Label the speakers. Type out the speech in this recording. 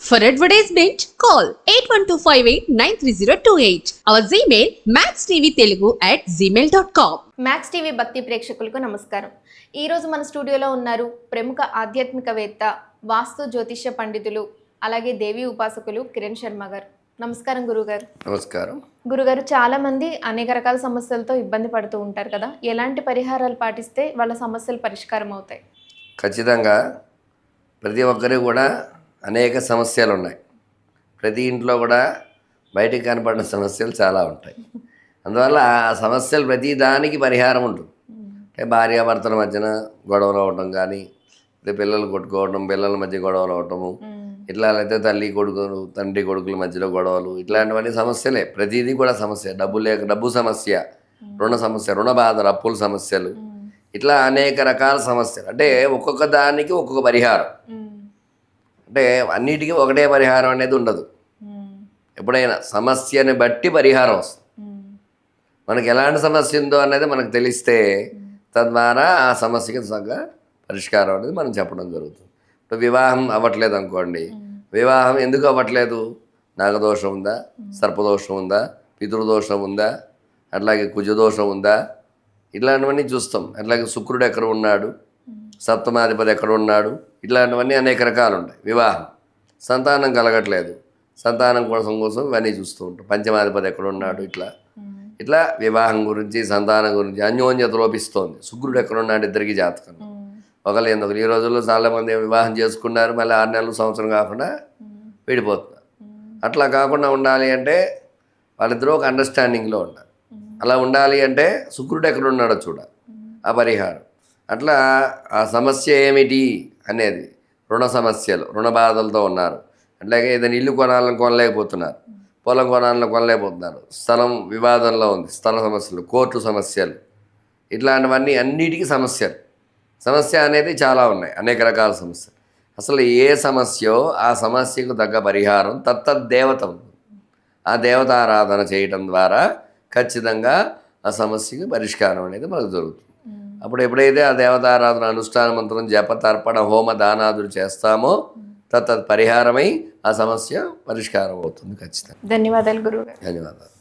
Speaker 1: For advertisement, call 8125893028. Our Gmail, maxtvtelugu at gmail.com.
Speaker 2: Max TV Bhakti ప్రేక్షకులకు నమస్కారం. ఈరోజు మన స్టూడియోలో ఉన్నారు ప్రముఖ ఆధ్యాత్మికవేత్త వాస్తు జ్యోతిష్య పండితులు అలాగే దేవి ఉపాసకులు కిరణ్ శర్మ గారు. నమస్కారం గురుగారు.
Speaker 3: నమస్కారం.
Speaker 2: గురుగారు చాలా మంది అనేక రకాల సమస్యలతో ఇబ్బంది పడుతూ ఉంటారు కదా. ఎలాంటి పరిహారాలు పాటిస్తే వాళ్ళ సమస్యలు పరిష్కారం అవుతాయి?
Speaker 3: ఖచ్చితంగా ప్రతి ఒక్కరికి కూడా అనేక సమస్యలు ఉన్నాయి ప్రతి ఇంట్లో కూడా బయటికి కనపడిన సమస్యలు చాలా ఉంటాయి. అందువల్ల ఆ సమస్యలు ప్రతి దానికి పరిహారం ఉంటుంది. అంటే భార్యాభర్తల మధ్యన గొడవలు అవటం కానీ లేదా పిల్లలు కొట్టుకోవడం పిల్లల మధ్య గొడవలు అవటము ఇట్లా అయితే తల్లి కొడుకులు తండ్రి కొడుకుల మధ్యలో గొడవలు ఇట్లాంటివన్నీ సమస్యలే. ప్రతిదీ కూడా సమస్య. డబ్బు లేక డబ్బు సమస్య రుణ సమస్య రుణ బాధలు అప్పుల సమస్యలు. ఇట్లా అనేక రకాల సమస్యలు. అంటే ఒక్కొక్క దానికి ఒక్కొక్క పరిహారం. అంటే అన్నిటికీ ఒకటే పరిహారం అనేది ఉండదు. ఎప్పుడైనా సమస్యని బట్టి పరిహారం వస్తుంది. మనకి ఎలాంటి సమస్య ఉందో అనేది మనకు తెలిస్తే తద్వారా ఆ సమస్యకి తగ్గ పరిష్కారం అనేది మనం చెప్పడం జరుగుతుంది. ఇప్పుడు వివాహం అవ్వట్లేదు అనుకోండి. వివాహం ఎందుకు అవ్వట్లేదు? నాగదోషం ఉందా? సర్పదోషం ఉందా? పితృదోషం ఉందా? అట్లాగే కుజదోషం ఉందా? ఇట్లాంటివన్నీ చూస్తాం. అట్లాగే శుక్రుడు ఎక్కడ ఉన్నాడు? సప్తమాధిపతి ఎక్కడ ఉన్నాడు ఇట్లాంటివన్నీ అనేక రకాలు ఉంటాయి వివాహం. సంతానం కలగట్లేదు. సంతానం కోసం కోసం ఇవన్నీ చూస్తూ ఉంటాం. పంచమాధిపతి ఎక్కడ ఉన్నాడు ఇట్లా ఇట్లా వివాహం గురించి సంతానం గురించి అన్యోన్యత లోపిస్తోంది. శుక్రుడు ఎక్కడ ఉన్నాడు ఇద్దరికి జాతకం. ఒకళ్ళు ఎందుకు? ఈ రోజుల్లో చాలామంది వివాహం చేసుకున్నారు. మళ్ళీ ఆరు నెలలు సంవత్సరం కాకుండా విడిపోతున్నారు. అట్లా కాకుండా ఉండాలి అంటే వాళ్ళిద్దరూ ఒక అండర్స్టాండింగ్లో ఉండాలి. అలా ఉండాలి అంటే శుక్రుడు ఎక్కడ ఉన్నాడో చూడాలి ఆ పరిహారం. అట్లా ఆ సమస్య ఏమిటి అనేది రుణ సమస్యలు రుణ బాధలతో ఉన్నారు. అట్లాగే ఏదైనా ఇల్లు కొనాలని కొనలేకపోతున్నారు. పొలం కొనాలని కొనలేకపోతున్నారు. స్థలం వివాదంలో ఉంది. స్థల సమస్యలు కోర్టు సమస్యలు ఇట్లాంటివన్నీ అన్నిటికీ సమస్యలు. సమస్య అనేది చాలా ఉన్నాయి. అనేక రకాల సమస్యలు. అసలు ఏ సమస్యో ఆ సమస్యకు తగ్గ పరిహారం తత్తద్దేవత ఉంది. ఆ దేవతారాధన చేయటం ద్వారా ఖచ్చితంగా ఆ సమస్యకి పరిష్కారం అనేది మనకు దొరుకుతుంది. అప్పుడు ఎప్పుడైతే ఆ దేవతారాధన అనుష్ఠాన మంత్రం జప తర్పణ హోమ దానాదులు చేస్తామో తత్ పరిహారమై ఆ సమస్య పరిష్కారం అవుతుంది ఖచ్చితంగా.
Speaker 2: ధన్యవాదాలు గురుగారు
Speaker 3: ధన్యవాదాలు.